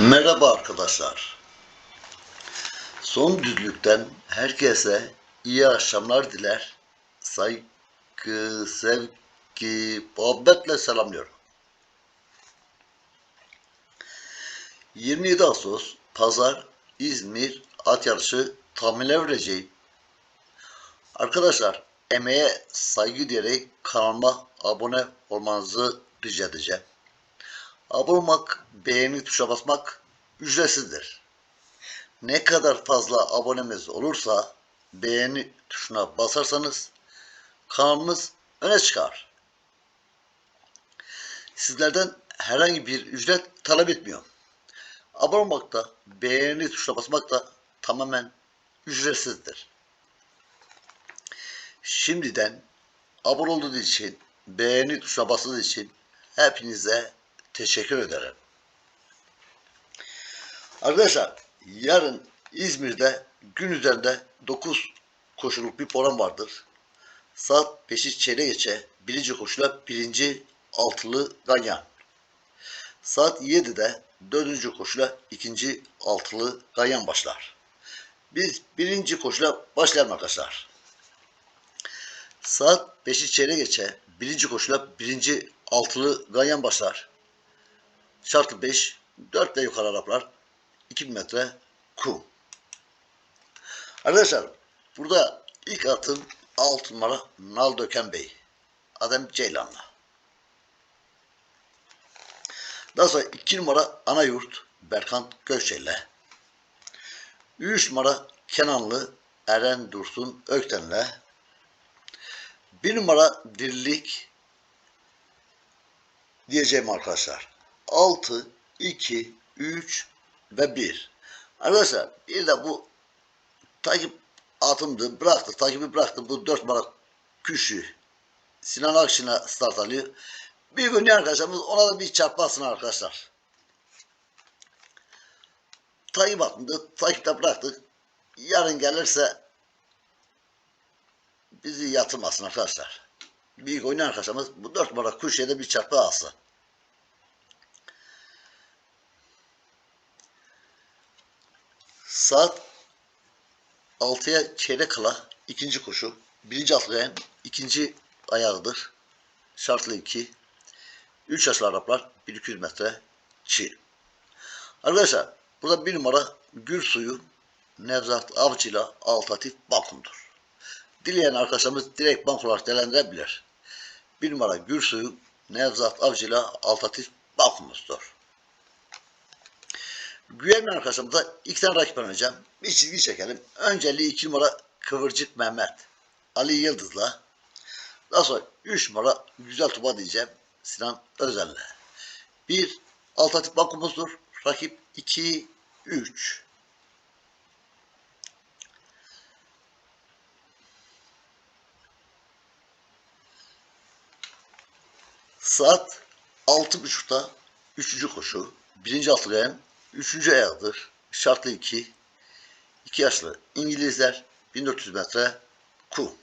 Merhaba arkadaşlar. Son düzlükten herkese iyi akşamlar diler. Saygı, sevgi, muhabbetle selamlıyorum. 27 Ağustos Pazar İzmir at yarışı tahminler vereceğim. Arkadaşlar emeğe saygı diyerek kanalıma abone olmanızı rica edeceğim. Abone olmak, beğeni tuşa basmak ücretsizdir. Ne kadar fazla abonemiz olursa beğeni tuşuna basarsanız kanalımız öne çıkar. Sizlerden herhangi bir ücret talep etmiyorum. Abone olmak da, beğeni tuşuna basmak da tamamen ücretsizdir. Şimdiden abone olduğunuz için, beğeni tuşuna bastığınız için hepinize teşekkür ederim. Arkadaşlar yarın İzmir'de gün üzerinde 9 koşuluk bir program vardır. Saat 5'i çeyrek geçe birinci koşula birinci altılı ganyan. Saat 7'de dördüncü koşula ikinci altılı ganyan başlar. Biz birinci koşula başlayalım arkadaşlar. Saat 5'i çeyrek geçe birinci koşula birinci altılı ganyan başlar. Şartlı 5, 4 ve yukarı Araplar 2000 metre kum. Arkadaşlar burada ilk atım 6 numara Nal Döken Bey. Adem Ceylan'la. Daha sonra 2 numara Anayurt Berkant Göçel'le. 3 numara Kenanlı Eren Dursun Ökten'le. 1 numara Dirlik diyeceğim arkadaşlar. 6, 2, 3 ve 1. Arkadaşlar bir de bu takip atımdı. Bıraktı. Takibi bıraktı. Bu 4 numara küşü Sinan Akşin'e start alıyor. Bir gün arkadaşlarımız ona da bir çarpmasın arkadaşlar. Takip atımdı. Takipte bıraktık. Yarın gelirse bizi yatırmasın arkadaşlar. Büyük oynayan arkadaşlarımız bu 4 numara kuşuya da bir çarpı alsın. Saat 6'ya çeyrek kala ikinci koşu. Birinci atlayan ikinci ayağıdır. Şartlı 2. 3 yaşlı Araplar 1200 metre çi. Arkadaşlar burada bir numara gül suyu Nevzat Avcı'yla Altatif Balkon'dur. Dileyen arkadaşlarımız direkt bank olarak değerlendirebilir. Bir numara gül suyu Nevzat Avcı'yla Altatif Balkon'umuzdur. Güvenli arkadaşımıza iki tane rakip oynayacağım. Bir çizgi çekelim. Önceliği iki numara Kıvırcık Mehmet. Ali Yıldız'la. Daha sonra üç numara Güzel Tuba diyeceğim. Sinan Özel'le. Bir alternatif bankumuzdur. Rakip 2 3. Saat altı buçukta üçüncü koşu. Birinci altılayan üçüncü ayağıdır. Şartlı 2. 2 yaşlı İngilizler 1400 metre ku.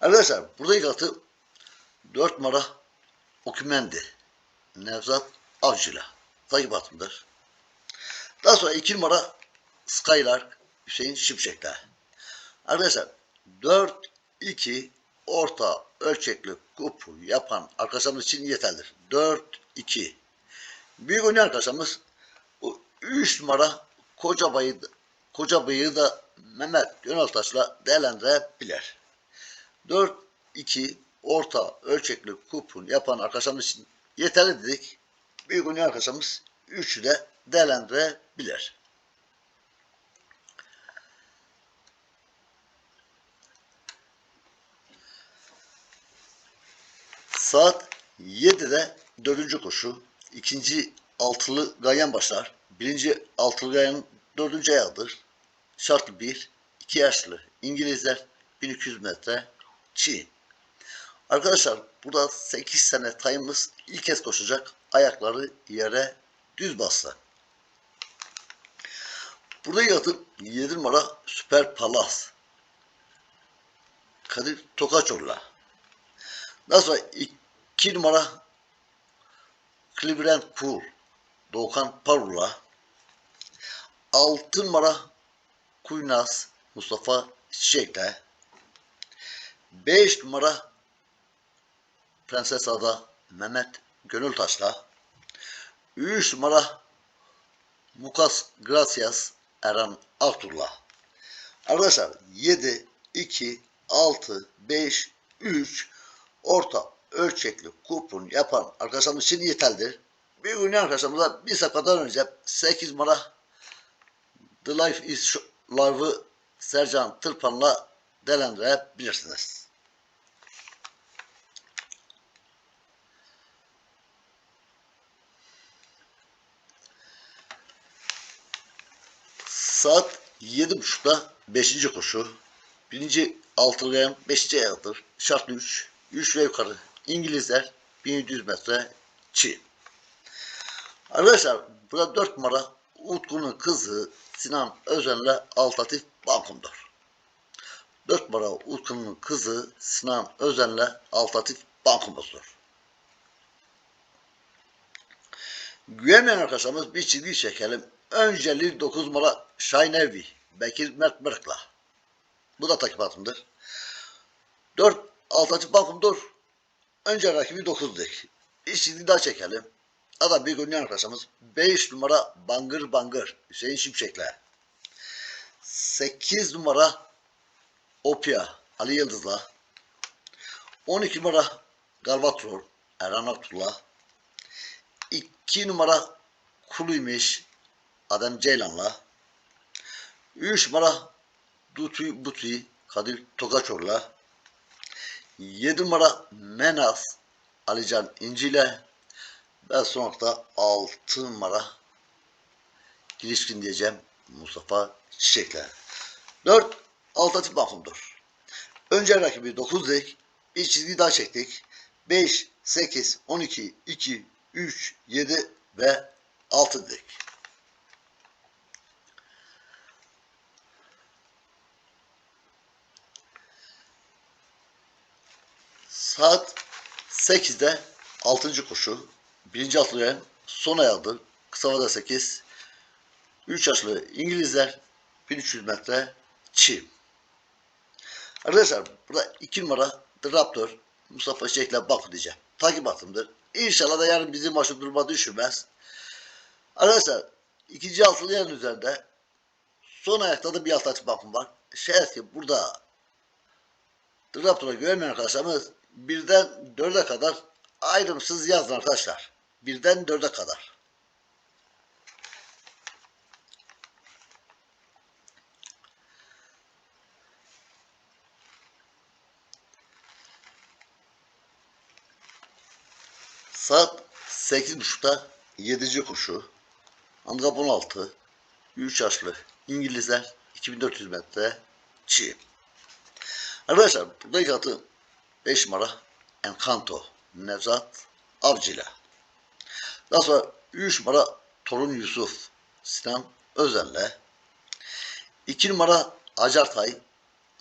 Arkadaşlar burada ilk atı 4 numara Okümendi. Nevzat Avcı'la. Takip atımdır. Daha sonra 2 numara Skylark Hüseyin Şimşek'le. Arkadaşlar 4-2 orta ölçekli kupu yapan arkadaşlarımız için yeterlidir. 4-2. Büyük oynayan arkadaşlarımız 3 numara koca bayı, koca bayı da Mehmet Yöneltaş'la değerlendirebilir. 4-2 orta ölçekli kupon yapan arkadaşlarımız için yeterli dedik. Büyük oynayan arkadaşlarımız 3'ü de değerlendirebilir. Saat 7'de dördüncü koşu. ikinci altılı ganyan başlar. Birinci altılı ganyan dördüncü ayağıdır. Şartlı bir, iki yaşlı İngilizler 1200 metre çi. Arkadaşlar burada 8 sene tayımız ilk kez koşacak. Ayakları yere düz bastı. Burada yatıp 7 numara Süper Palas. Kadir Tokaçoğlu'la. Daha sonra 2 numara Cleveland Cool. Doğukan Parul'la. 6 numara Kuynaz Mustafa Çiçek'le 5 numara Prenses Ada Mehmet Gönültaş'la. 3 numara Mukas Gracias Eren Artur'la. Arkadaşlar 7, 2, 6, 5, 3 orta ölçekli kupon yapan arkadaşlarımız için yeterlidir. Bir gün arkadaşlarımıza bir sakadan önce 8 numara The Life is Live'ı Sercan Tırpan'la değerlendirebilirsiniz. Saat 7.30'da 5. koşu. Birinci altılayan 5. ayağıdır. Şartlı 3. 3 ve yukarı. İngilizler 1700 metre Çin. Arkadaşlar burada 4 numara Utku'nun kızı Sinan Özen'le Altatif Bankum'dur. 4 numara Utku'nun kızı Sinan Özen'le Altatif Bankum'uzdur. Güvenmeyen arkadaşlarımız bir çizgi çekelim. Önceli 9 numara Şaynevi Bekir Mert Mırk'la. Bu da takip atımdır. 4 Altatif Bankum'dur. Önce rakibi 9 dik. Bir çizgi daha çekelim. Adam bir gün arkadaşımız 5 numara Bangır Bangır Hüseyin Şimşek'le. 8 numara Opia Ali Yıldız'la. 12 numara Galvatron Erhan Aktur'la. 2 numara Kuluymuş Adem Ceylan'la. 3 numara Dutuy Butuy Kadir Tokaçor'la. 7 numara Menas Alican İnci'yle ve sonunda 6 numara girişkin diyeceğim Mustafa Çiçek'le. 4 Altatif Mahmut'dur. Önce rakibi 9 dik. Bir çizgi daha çektik. 5, 8, 12, 2, 3, 7 ve 6 dik. Saat 8'de 6. koşu. Birinci atlayan son ayağıdır. Kısa vada 8. 3 yaşlı İngilizler 1300 metre çim. Arkadaşlar burada 2 numara The Raptor Mustafa Şeyh'le bak diyeceğim. Takip atımdır. İnşallah da yarın bizim maçı duruma düşürmez. Arkadaşlar ikinci altılı yarın üzerinde son ayakta da bir alt açık bakım var. Şayet ki burada The Raptor'a güvenmeyen arkadaşlarımız birden dörde kadar ayrımsız yazın arkadaşlar. Birden dörde kadar. Saat 8.30'da 7. koşu. Handikap 16. 3 yaşlı İngilizler 2400 metre çiğ. Arkadaşlar burada ilk atı 5 numara Encanto Nevzat Avcı'yla. Daha sonra 3 numara Torun Yusuf Sinan Özen'le. 2 numara Acartay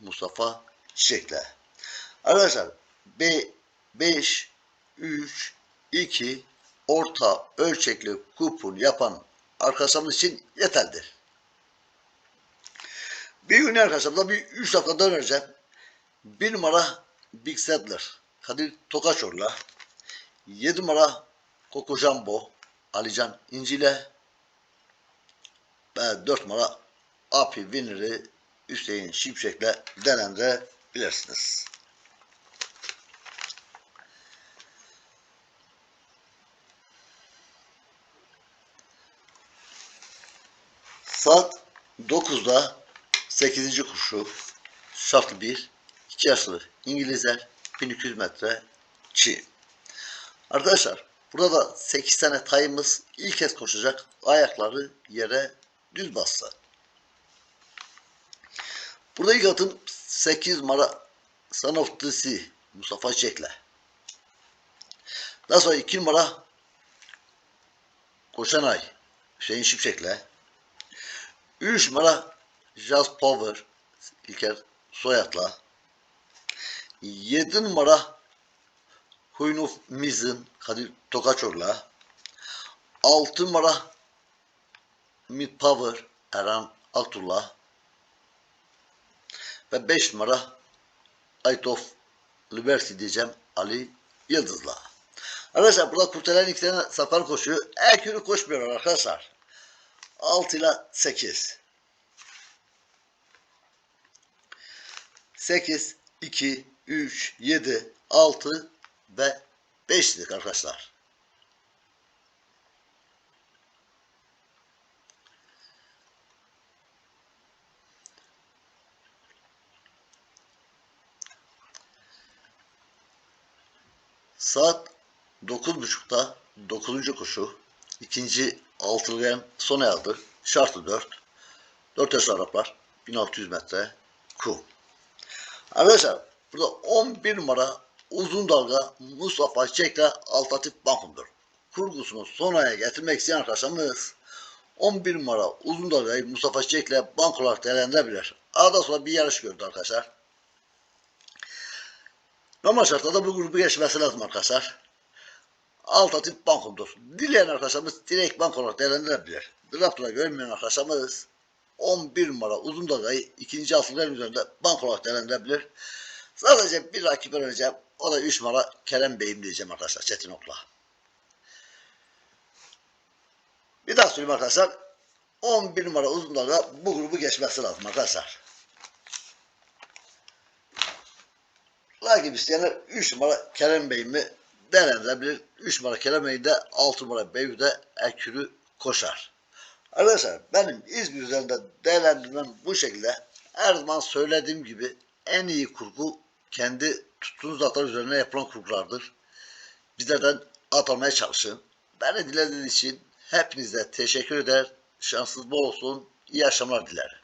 Mustafa Çiçek'le. Arkadaşlar B 5 3 2 orta ölçekli kupon yapan arkadaşlarımız için yeterlidir. Bir gün arkadaşlarımda bir 3 dakika döneceğim. Bir numara Big Sadler Kadir Tokaçor'la 7 numara Koko Jumbo Alican İnci'yle ve 4 numara Api Winner'ı Hüseyin Şimşek'le değerlendirebilirsiniz. Saat 9'da 8. kuşu şartlı 1 2 yaşlı İngilizler 1200 metre çi. Arkadaşlar burada 8 tane tayımız ilk kez koşacak. Ayakları yere düz bassa. Burada ilk atım 8 numara Son of Sea Mustafa Çek'le. Daha sonra 2 numara Koşanay Hüseyin Şimşek'le. 3 numara Jazz Power İlker Soyat'la 7 numara Of Mizin Kadir Tokaçor'la 6 numara Mid Power Erhan Aktullah ve 5 numara Aytof Liberty diyeceğim Ali Yıldız'la. Arkadaşlar burada kurtaran iki tane safar koşuyor. Ek yürü koşmuyor arkadaşlar. 6 ile 8. 8, 2, 3, 7, 6 ve 5 dedik arkadaşlar. Saat 9.30'da 9. koşu. ikinci altılıyan son ayağıdır. Şartı 4. 4 yaş Araplar. 1600 metre kum. Arkadaşlar burada 11 numara uzun dalga Mustafa Çek'le alternatif bankumdur. Kurgusunu son aya getirmek isteyen arkadaşlarımız 11 numara uzun dalgayı Mustafa Çek'le bank olarak değerlendirebilir. Arada sonra bir yarış gördü arkadaşlar. Normal şartlarda bu grubu geçmesi lazım arkadaşlar. Alternatif bankumdur. Dileyen arkadaşlarımız direkt bank olarak değerlendirebilir. Draft'la görmeyen arkadaşlarımız 11 numara uzun dalgayı ikinci altınların üzerinde bank olarak değerlendirebilir. Sadece bir rakip önereceğim. O da 3 numara Kerem Bey'im diyeceğim arkadaşlar Çetin Okla. Bir daha söyleyeyim arkadaşlar. 11 numara uzun dalga bu grubu geçmesi lazım arkadaşlar. Rakip isteyenler 3 numara Kerem Bey'imi değerlendirebilir. 3 numara Kerem Bey de 6 numara Beyü'de Ekürü koşar. Arkadaşlar benim İzmir üzerinde değerlendirmem bu şekilde. Her zaman söylediğim gibi en iyi kurgu kendi tuttuğunuz atlar üzerine yapılan kurgulardır. Bizlerden at almaya çalışın. Beni dilediğiniz için hepinize teşekkür eder. Şansınız bol olsun. İyi akşamlar dilerim.